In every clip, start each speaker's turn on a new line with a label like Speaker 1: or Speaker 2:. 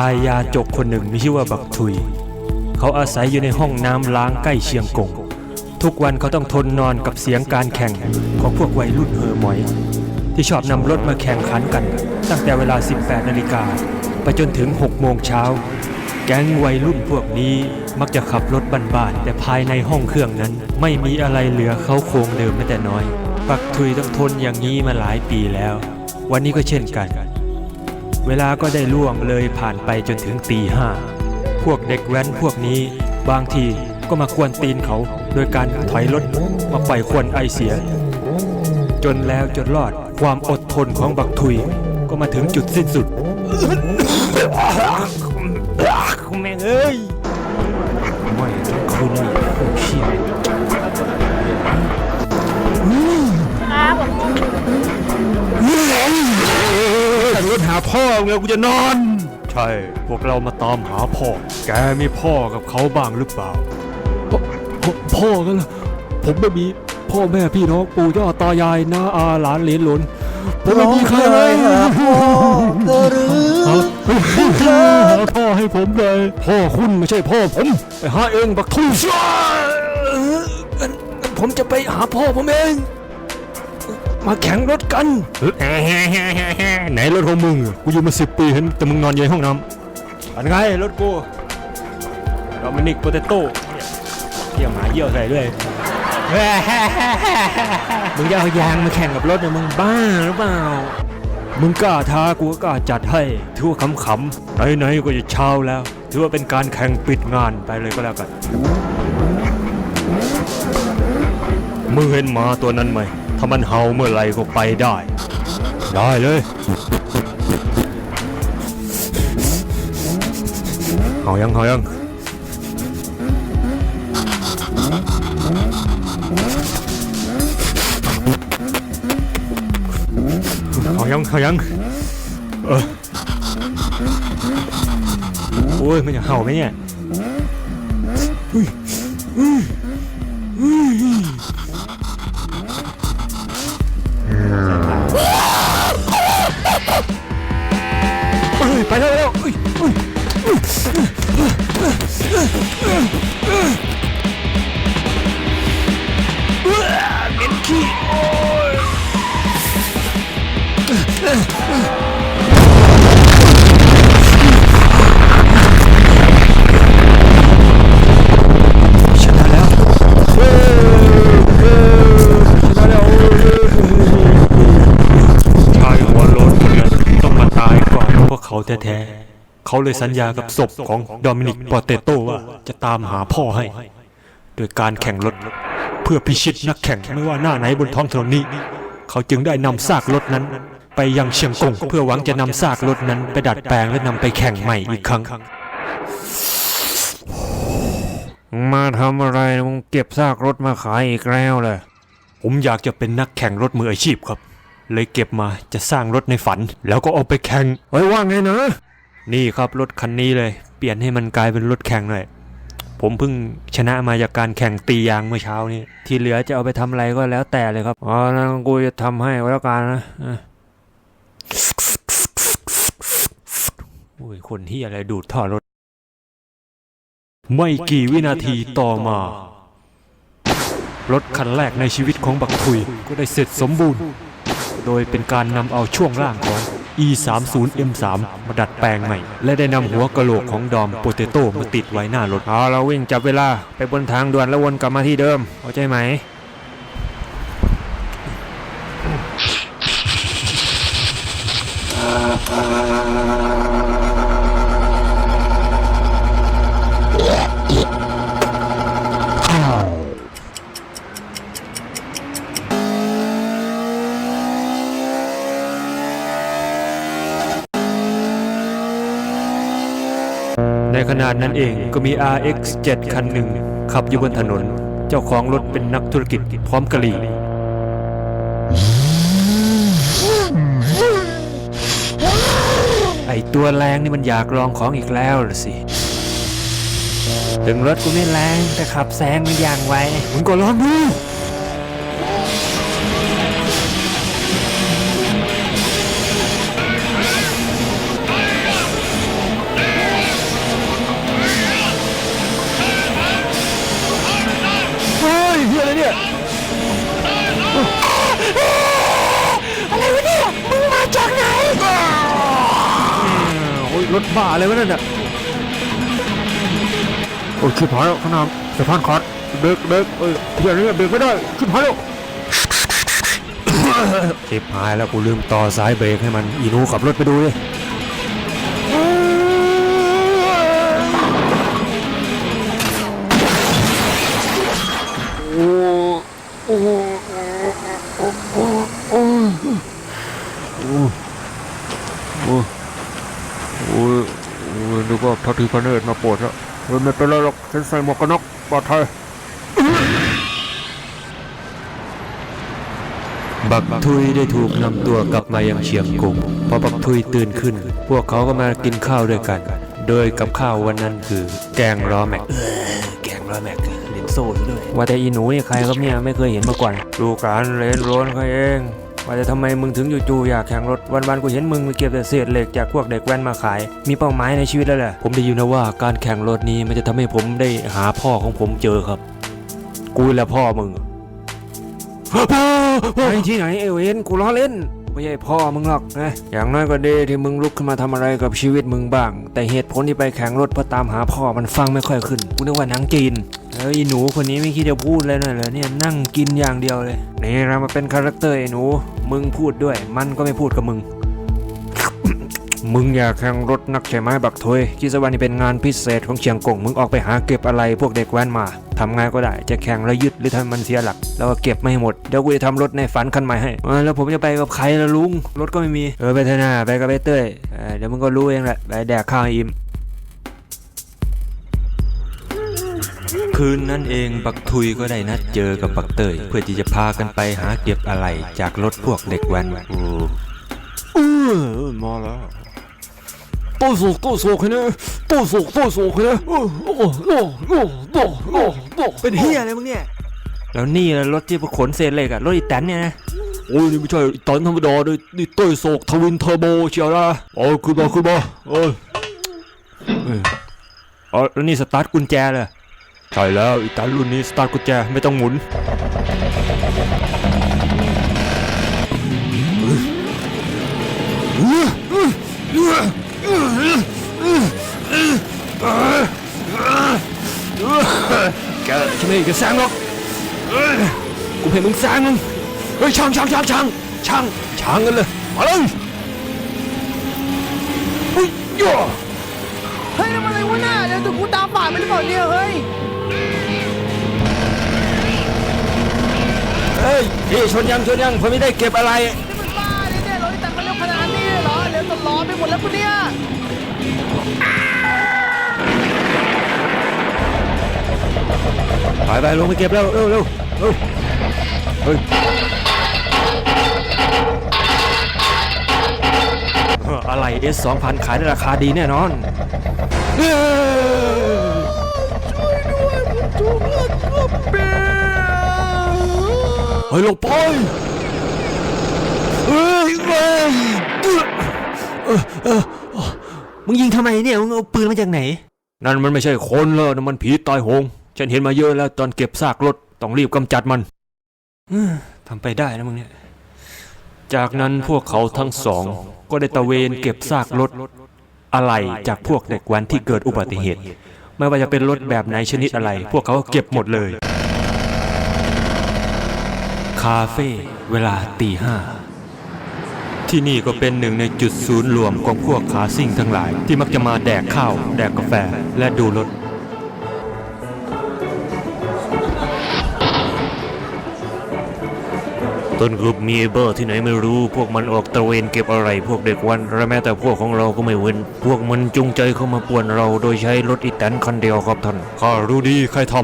Speaker 1: ายยาจกคนหนึ่งมีชื่อว่าบักทุย เขาอาศัยอยู่ในห้องน้ำล้างใกล้เชียงกง ทุกวันเขาต้องทนนอนกับเสียงการแข่งของพวกวัยรุ่นเฮอหมอย ที่ชอบนำรถมาแข่งขันกัน ตั้งแต่เวลา 18 นาฬิกาไปจนถึง 6 โมงเช้า แก๊งวัยรุ่นพวกนี้มักจะขับรถบ้านๆแต่ภายในห้องเครื่องนั้น ไม่มีอะไรเหลือเขาโครงเดิมแม้แต่น้อย ปักทุยต้องทนอย่างนี้มาหลายปีแล้ว วันนี้ก็เช่นกัน เวลาก็ได้ล่วงเลยผ่านไปจนถึงตีห้าพวกเด็กแว้นพวกนี้ บางทีก็มากวนตีนเขา โดยการถอยรถมาปล่อยควนไอเสีย จนแล้วจนรอดความอดทนของบักทุยก็มาถึงจุดสิ้นสุดแม่เอ้ย พ่อไงกูจะนอน ใช่ พวกเรามาตามหาพ่อ แกมีพ่อกับเขาบ้างหรือเปล่า พ่อกันล่ะผมไม่มีพ่อแม่พี่น้องปู่ย่าตายายน้าอาหลานเหลนหลนผมไม่มีใครเลยหาพ่อหาพ่อให้ผมเลย พ่อคุณไม่ใช่พ่อผมไปหาเองบักทุ่งผมจะไปหาพ่อผมเอง มาแข่งรถกันไหนรถของมึงอะกูอยู่มาสิบปีเห็นแต่มึงนอนอยู่ในห้องน้ำอันไงรถกูโดมินิกโปเตโต้เที่ยวหมาเยี่ยวใส่ด้วย มึงจะเอายางมาแข่งกับรถเนี่ยมึงบ้าหรือเปล่า มึงกล้าท้ากูก็กล้าจัดให้ถือว่าขำๆไหนๆก็จะเช้าแล้ว ถือว่าเป็นการแข่งปิดงานไปเลยก็แล้วกันมึงเห็นหมาตัวนั้นไหม ถ้ามันเห่าเมื่อไหรก็ไปได้ ได้เลยเห่ายังเห่ายังเห่ายังเห่ายังเออโอ้ยมันจะเห่าไหมเนี่ยเอ้ย ไปแล้วไปแล้วเอ้ยเอ้ยเห แท้ๆ เขาเลยสัญญากับศพของโดมินิกปอเตโต้ว่าจะตามหาพ่อให้ โดยการแข่งรถ เพื่อพิชิตนักแข่งไม่ว่าหน้าไหนบนท้องถนนนี้ เขาจึงได้นำซากรถนั้น ไปยังเชียงกงเพื่อหวังจะนำซากรถนั้นไปดัดแปลงและนำไปแข่งใหม่อีกครั้งมาทำอะไรมึงเก็บซากรถมาขายอีกแล้วเลยผมอยากจะเป็นนักแข่งรถมืออาชีพครับ เลยเก็บมาจะสร้างรถในฝัน แล้วก็เอาไปแข่งไว้ว่าไงนะ นี่ครับรถคันนี้เลย เปลี่ยนให้มันกลายเป็นรถแข่งเลยผมเพิ่งชนะมาจากการแข่งตียางเมื่อเช้านี้ ที่เหลือจะเอาไปทำอะไรก็แล้วแต่เลยครับอ๋อนั่นกูจะทำให้ก็แล้วกันนะอะโอ้ยคนที่อะไรดูดท่อรถ ไม่กี่วินาทีต่อมา รถคันแรกในชีวิตของบักทุยก็ได้เสร็จสมบูรณ์ โดยเป็นการนำเอาช่วงล่างของ E30M3 มาดัดแปลงใหม่ และได้นำหัวกะโหลกของดอมโปเตโต้มาติดไว้หน้ารถเอาเราวิ่งจับเวลาไปบนทางด่วนแล้ววนกลับมาที่เดิมเข้าใจไหม ณะนั้นเองก็มี RX 7 คันหนึ่ง ขับอยู่บนถนน เจ้าของรถเป็นนักธุรกิจพร้อมกะหรี่ไอตัวแรงนี่มันอยากลองของอีกแล้วละสิ ถึงรถกูไม่แรงแต่ขับแซงมันอย่างไวมึงก็ลองดู รถบ้าอะไรวะนั่นน่ะโอ้ยชิบหายแล้วขางหนาสะพานขาดเบรกเบรกเอ้ยเพื่ยนนี่เบรกไม่ได้ชิบหายแล้วชิบหายแล้วกูลืมต่อสายเบรกให้มันอีนูขับรถไปดูดิ ระทีพระเนตรมาโปรดแล้วเฮ้ยไม่เป็นไรหรอกฉันใส่หมวกกันน็อกปลอดภัยบักทุยได้ถูกนำตัวกลับมายังเชียงกงพอบักทุยตื่นขึ้น พวกเขาก็มากินข้าวด้วยกัน โดยกับข้าววันนั้นคือ แกงล้อแม็กแกงล้อแม็กเล่นโซ่ด้วยว่าแต่อีหนูนี่ใครครับเนี่ยไม่เคยเห็นมาก่อนดูการเล่นรถเขาเอง ว่าแต่ทำไมมึงถึงจู่ๆอยากแข่งรถวันๆกูเห็นมึงไปเก็บแต่เศษเหล็กจากพวกเด็กแว้นมาขาย มีเป้าหมายในชีวิตแล้วแหละผมได้ยินนะว่าการแข่งรถนี้มันจะทำให้ผมได้หาพ่อของผมเจอครับ กูแหละพ่อมึงไอ้ที่ไหนเอเวนกูล้อเล่นไม่ใช่พ่อมึงหรอกนะ อย่างน้อยก็ดีที่มึงลุกขึ้นมาทำอะไรกับชีวิตมึงบ้าง แต่เหตุผลที่ไปแข่งรถเพื่อตามหาพ่อมันฟังไม่ค่อยขึ้น กูนึกว่าหนังจีน แล้วไอ้หนูคนนี้ไม่คิดจะพูดเลยหน่อยเหรอเนี่ยนั่งกินอย่างเดียวเลยนี่เรามาเป็นคาแรคเตอร์ไอ้หนูมึงพูดด้วย มันก็ไม่พูดกับมึง มึงอยากแข่งรถนักใช่ไหมบักทวยคิดซะว่านี่เป็นงานพิเศษของเชียงกงมึงออกไปหาเก็บอะไรพวกเด็กแว้นมาทำไงก็ได้จะแข่งแล้วยึดหรือทำมันเสียหลัก แล้วก็เก็บไม่หมด เดี๋ยวกูจะทำรถในฝันคันใหม่ให้แล้วผมจะไปกับใครล่ะลุงรถก็ไม่มีเออไปเถอะนะไปกับไปเต้ยเอเดี๋ยวมึงก็รู้เองแหละไปแดกข้าวอิ่ม คืนนั้นเองบักทุยก็ได้นัดเจอกับบักเตย เพื่อที่จะพากันไปหาเก็บอะไรจากรถพวกเด็กแว้นโอ้เออมาแล้ว
Speaker 2: โตสุกโตสุกเนี่ยโตสุกโตสุก
Speaker 1: เนี่โอ้โอ้โอ้โอ้โอ้โอ้โอ้เป็นเฮียอะไรมึงเนี่ยแล้วนี่แะรถที่พวกขนเศษเหล็กอะรถอีแตนเนี่ยนะ
Speaker 2: โอ้ยนี่ไม่ใช่อีแตนธรรมดาด้วยนี่เต้ยโศกทวินเทอร์โบเชียวนะโอ้ยขึ้นมาขึ้นมาเอ้ยเอ
Speaker 1: อแล้วนี่สตาร์ทกุญแจเลย
Speaker 2: ใช่แล้วอีตันรุ่นนี้สตาร์ทกุญแจไม่ต้องหมุน
Speaker 1: แกฉันไม่จะแซงหรอกเอ้ยกูเห็นมึงแซงมึงเฮ้ยช่างช่างช่างช่างช่างช่างกันเลยมาเลยเฮ้ยย่อ
Speaker 3: เฮ้ยทำอะไรวะน่ะเดี๋ยวถูกกูตามฝ่าไปหรือเปล่าเนี่ยเฮ้ย
Speaker 1: เฮ้ยพี่ชนยังชนยังผมไม่ได้เก็บอะไร
Speaker 3: นี่มันบ้าเนี่ยเนี่ยรถแต่งมาเร็วขนาดนี้เลยเหรอเร็วจนล้อไปหมดแล้วคุณเนี่ย
Speaker 1: ไปไปลงไปเก็บแล้วเร็วเร็วเร็วเฮ้ยเอ่ออะไร S 2 0 0 0ขายในราคาดีแน่นอนเอ้ย
Speaker 3: ถูกรถรถ เฮ้
Speaker 2: ยลงไป
Speaker 1: เฮ้ยเฮ้ยเออเออมึงยิงทำไมเนี่ย มึงเอาปืนมาจากไหน
Speaker 2: นั่นมันไม่ใช่คนแล้วนั่นมันผีตายโหง ฉันเห็นมาเยอะแล้วตอนเก็บซากรถ ต้องรีบกำจัดมัน
Speaker 1: ทำไปได้นะมึงเนี่ย จากนั้นพวกเขาทั้งสอง ก็ได้ตระเวนเก็บซากรถ อะไรจากพวกเด็กแว้นที่เกิดอุบัติเหตุ ไม่ว่าจะเป็นรถแบบไหนชนิดอะไร พวกเขาเก็บหมดเลย คาเฟ่เวลาตีห้าที่นี่ก็เป็นหนึ่งในจุดศูนย์รวมของพวกขาซิ่งทั้งหลาย ที่มักจะมาแดกข้าว แดกกาแฟและดูรถ ต้นกลุ่มมีเบอร์ที่ไหนไม่รู้ พวกมันออกตระเวนเก็บอะไร พวกเด็กวันและแม้แต่พวกของเราก็ไม่เว้น พวกมันจงใจเข้ามาป่วนเราโดยใช้รถอีแตนคันเดียวครับท่าน
Speaker 2: ข้ารู้ดีใครท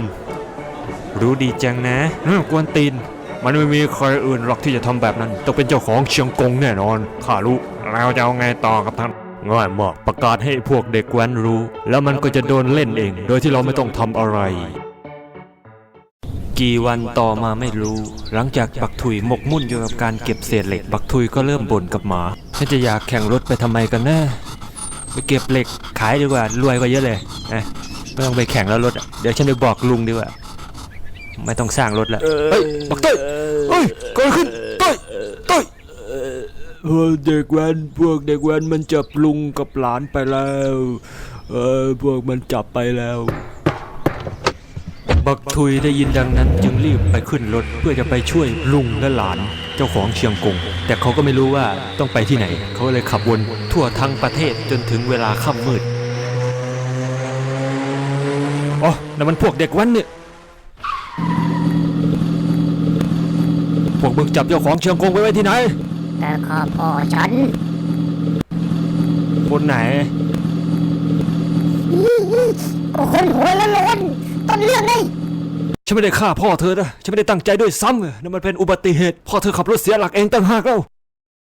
Speaker 1: รู้ดีจังนะเออกวนตีน มันไม่มีใครอื่นหรอกที่จะทำแบบนั้น ต้องเป็นเจ้าของเชียงกงแน่นอนข้ารู้แล้วจะเอาไงต่อครับท่านง่ายมากประกาศให้พวกเด็กแว้นรู้ แล้วมันก็จะโดนเล่นเอง โดยที่เราไม่ต้องทำอะไร กี่วันต่อมาไม่รู้ หลังจากบักถุยหมกมุ่นอยู่กับการเก็บเศษเหล็กบักถุยก็เริ่มบ่นกับหมาฉันจะอยากแข่งรถไปทำไมกันนะไปเก็บเหล็กขายดีกว่ารวยกว่าเยอะเลยนะไม่ต้องไปแข่งแล้วรถอะเดี๋ยวฉันไปบอกลุงดีกว่า ไม่ต้องสร้างรถละำ
Speaker 2: เฮ้ยบักเต้ยเฮ้ยเกิดอะไรขึ้นเต้ยเต้ย
Speaker 1: เออเด็กแว้นพวกเด็กแว้นมันจับลุงกับหลานไปแล้วเออพวกมันจับไปแล้ว บักทุยได้ยินดังนั้นจึงรีบไปขึ้นรถเพื่อจะไปช่วยลุงและหลานเจ้าของเชียงกง แต่เขาก็ไม่รู้ว่าต้องไปที่ไหน เขาเลยขับวนทั่วทั้งประเทศจนถึงเวลาค่ำมืดอ๋อนั่นมันพวกเด็กแวันเนี่ย พวกมึงจับเจ้าของเชียงกงไปไว้ที่ไหน
Speaker 4: แต่ข้าพ่อฉัน
Speaker 1: คนไหน
Speaker 4: ก็คนหัวละโลนต้นเรื่องนี่
Speaker 1: ฉันไม่ได้ฆ่าพ่อเธอนะ ฉันไม่ได้ตั้งใจด้วยซ้ำนั่นมันเป็นอุบัติเหตุ พ่อเธอขับรถเสียหลักเองตั้งหากแล้ว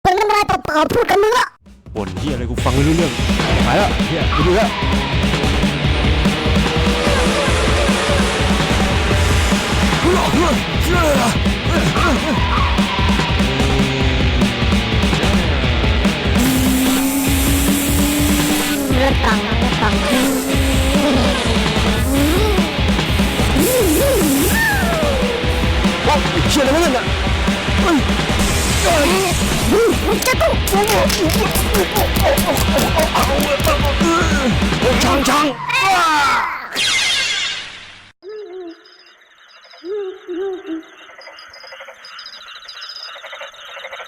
Speaker 4: เป็นน้ำลายเปล่าๆพูดกับมึงอะ
Speaker 1: บ่นที่อะไรกูฟังไม่รู้เรื่องไปละเฮียไปดูละ
Speaker 4: เลือดตังเลือดตัง
Speaker 1: ว้าวเชี่ยอะไรวะ
Speaker 4: จะต้อง
Speaker 1: ช่างช่าง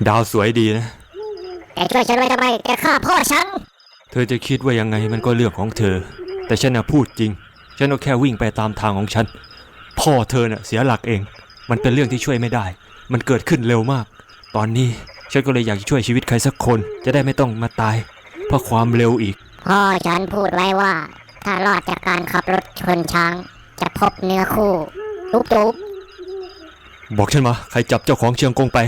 Speaker 1: ดาวสวยดีนะ
Speaker 4: แกช่วยฉันไว้ทำไม แกฆ่าพ่อฉัน
Speaker 1: เธอจะคิดว่ายังไงมันก็เรื่องของเธอ แต่ฉันน่ะพูดจริง ฉันก็แค่วิ่งไปตามทางของฉัน พ่อเธอน่ะเสียหลักเอง มันเป็นเรื่องที่ช่วยไม่ได้ มันเกิดขึ้นเร็วมาก ตอนนี้ฉันก็เลยอยากจะช่วยชีวิตใครสักคน จะได้ไม่ต้องมาตาย เพราะความเร็วอีก
Speaker 4: พ่อฉันพูดไว้ว่า ถ้ารอดจากการขับรถชนช้าง จะพบเนื้อคู่ตุ๊บตุ๊บ
Speaker 1: บอกฉันมา ใครจับเจ้าของเชียงกงไป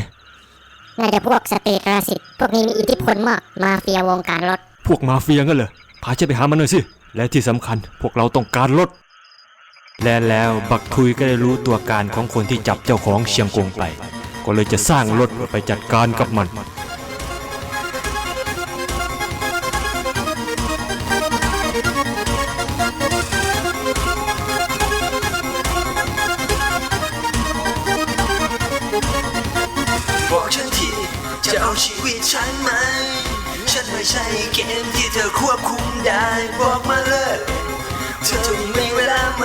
Speaker 4: น่าจะพวกสเตรีกราสิตพวกนี้มีอิทธิพลมากมาเฟียวงการรถ
Speaker 1: พวกมาเฟียงั้นเหรอพาเชนไปหามันหน่อยสิ และที่สำคัญพวกเราต้องการรถ และแล้วบักทุยก็ได้รู้ตัวการของคนที่จับเจ้าของเชียงกงไป ก็เลยจะสร้างรถไปจัดการกับมัน
Speaker 5: เอาชีวิตฉันไหม ฉันไม่ใช่เกมที่เธอควบคุมได้บอกมาเลย เธอจะมีเวลาไหม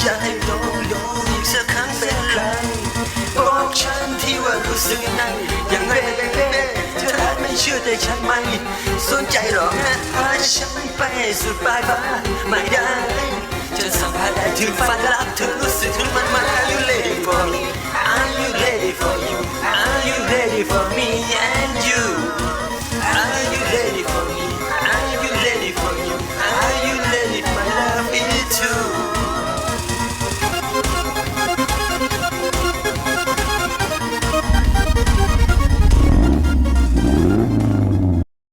Speaker 5: อยากให้ลองดูอีกสักครั้งสักครั้งบอกฉันที่ว่ารู้สึกยังไงยังไงเธออาจไม่เชื่อแต่ฉันไหม สนใจหรอกนะพาฉันไปสุดปลายฟ้าไม่ได้จะสัมผัสได้ถึงฝันลับเธอรู้